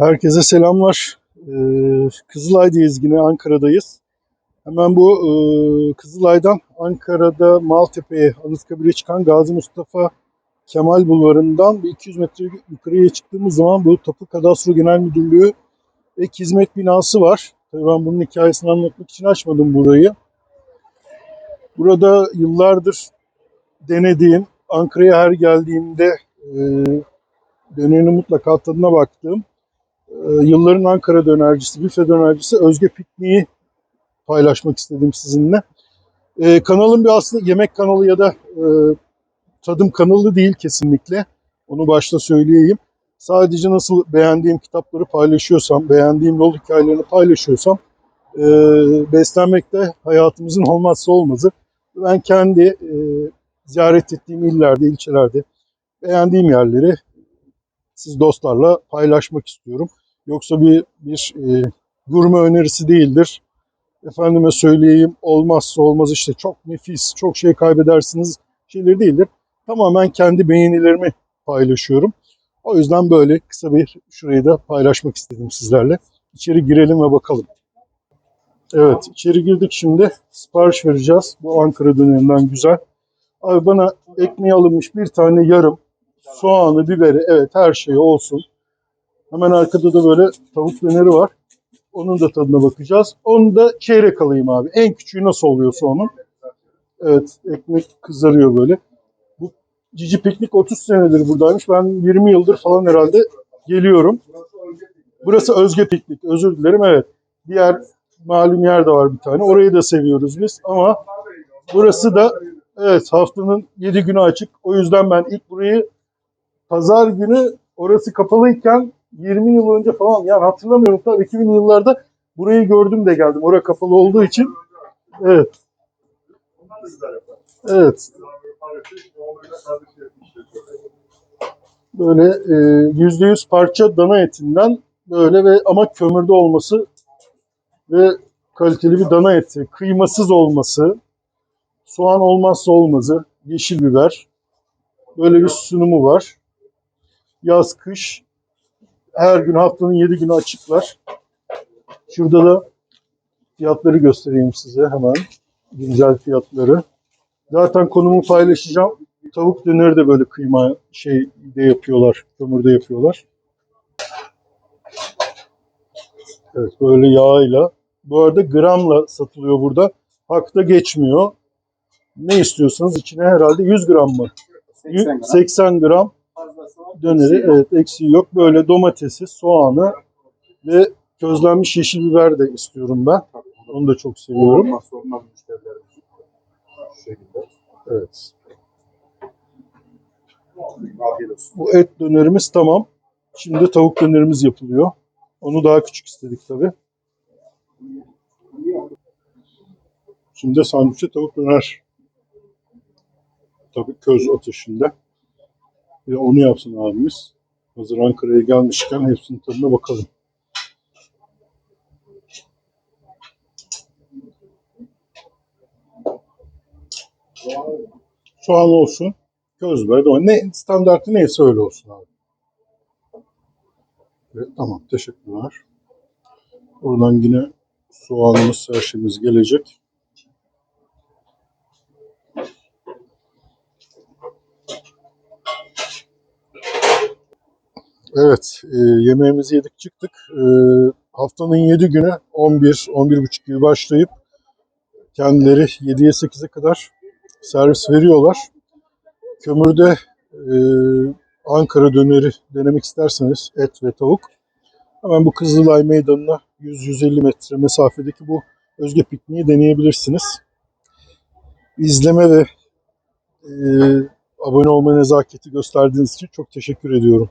Herkese selamlar. Ee, Kızılay'dayız yine Ankara'dayız. Hemen bu e, Kızılay'dan Ankara'da Maltepe'ye, Anıtkabir'e çıkan Gazi Mustafa Kemal Bulvarı'ndan bir 200 metre yukarıya çıktığımız zaman bu Tapu Kadastro Genel Müdürlüğü ek hizmet binası var. Tabii ben bunun hikayesini anlatmak için açmadım burayı. Burada yıllardır denediğim, Ankara'ya her geldiğimde e, dönerini mutlaka tadına baktığım yılların Ankara dönercisi, büfe dönercisi Özge Pikniği paylaşmak istedim sizinle. E, kanalın bir aslında yemek kanalı ya da e, tadım kanalı değil kesinlikle. Onu başta söyleyeyim. Sadece nasıl beğendiğim kitapları paylaşıyorsam, beğendiğim yol hikayelerini paylaşıyorsam e, beslenmek de hayatımızın olmazsa olmazı. Ben kendi e, ziyaret ettiğim illerde, ilçelerde beğendiğim yerleri siz dostlarla paylaşmak istiyorum. Yoksa bir bir e, gurme önerisi değildir. Efendime söyleyeyim olmazsa olmaz işte çok nefis, çok şey kaybedersiniz şeyleri değildir. Tamamen kendi beğenilerimi paylaşıyorum. O yüzden böyle kısa bir şurayı da paylaşmak istedim sizlerle. İçeri girelim ve bakalım. Evet içeri girdik şimdi. Sipariş vereceğiz. Bu Ankara döneminden güzel. Abi bana ekmeği alınmış bir tane yarım. Soğanı, biberi evet her şey olsun. Hemen arkada da böyle tavuk döneri var. Onun da tadına bakacağız. Onu da çeyrek alayım abi. En küçüğü nasıl oluyorsa onun. Evet ekmek kızarıyor böyle. Bu Cici Piknik 30 senedir buradaymış. Ben 20 yıldır falan herhalde geliyorum. Burası Özge Piknik. Özür dilerim evet. Diğer malum yer de var bir tane. Orayı da seviyoruz biz ama burası da evet haftanın 7 günü açık. O yüzden ben ilk burayı pazar günü orası kapalıyken 20 yıl önce falan yani hatırlamıyorum tabii 2000 yıllarda burayı gördüm de geldim. Orası kapalı olduğu için. Evet. Evet. Böyle e, %100 parça dana etinden böyle ve ama kömürde olması ve kaliteli bir dana eti, kıymasız olması, soğan olmazsa olmazı, yeşil biber. Böyle bir sunumu var. Yaz, kış her gün haftanın 7 günü açıklar. Şurada da fiyatları göstereyim size hemen. Güncel fiyatları. Zaten konumu paylaşacağım. Tavuk döneri de böyle kıyma şey de yapıyorlar. Kömürde yapıyorlar. Evet böyle yağıyla. Bu arada gramla satılıyor burada. Hakta geçmiyor. Ne istiyorsanız içine herhalde 100 gram mı? 80 gram. 80 gram Döneri. Evet eksiği yok. Böyle domatesi, soğanı ve közlenmiş yeşil biber de istiyorum ben. Onu da çok seviyorum. Olmazsa olmaz müşterilerimiz. Şu şekilde. Evet. Bu et dönerimiz tamam. Şimdi tavuk dönerimiz yapılıyor. Onu daha küçük istedik tabi. Şimdi sandviçe tavuk döner. Tabii köz ateşinde. De onu yapsın abimiz. Hazır Ankara'ya gelmişken hepsinin tadına bakalım. Soğan olsun. Köz domates. Ne standartı neyse öyle olsun abi. Evet, tamam teşekkürler. Oradan yine soğanımız, her şeyimiz gelecek. Evet, e, yemeğimizi yedik çıktık. E, haftanın 7 günü 11, 11.30 gibi başlayıp kendileri 7'ye 8'e kadar servis veriyorlar. Kömürde e, Ankara döneri denemek isterseniz et ve tavuk hemen bu Kızılay Meydanı'na 100-150 metre mesafedeki bu Özge Pikniği deneyebilirsiniz. İzleme ve e, abone olma nezaketi gösterdiğiniz için çok teşekkür ediyorum.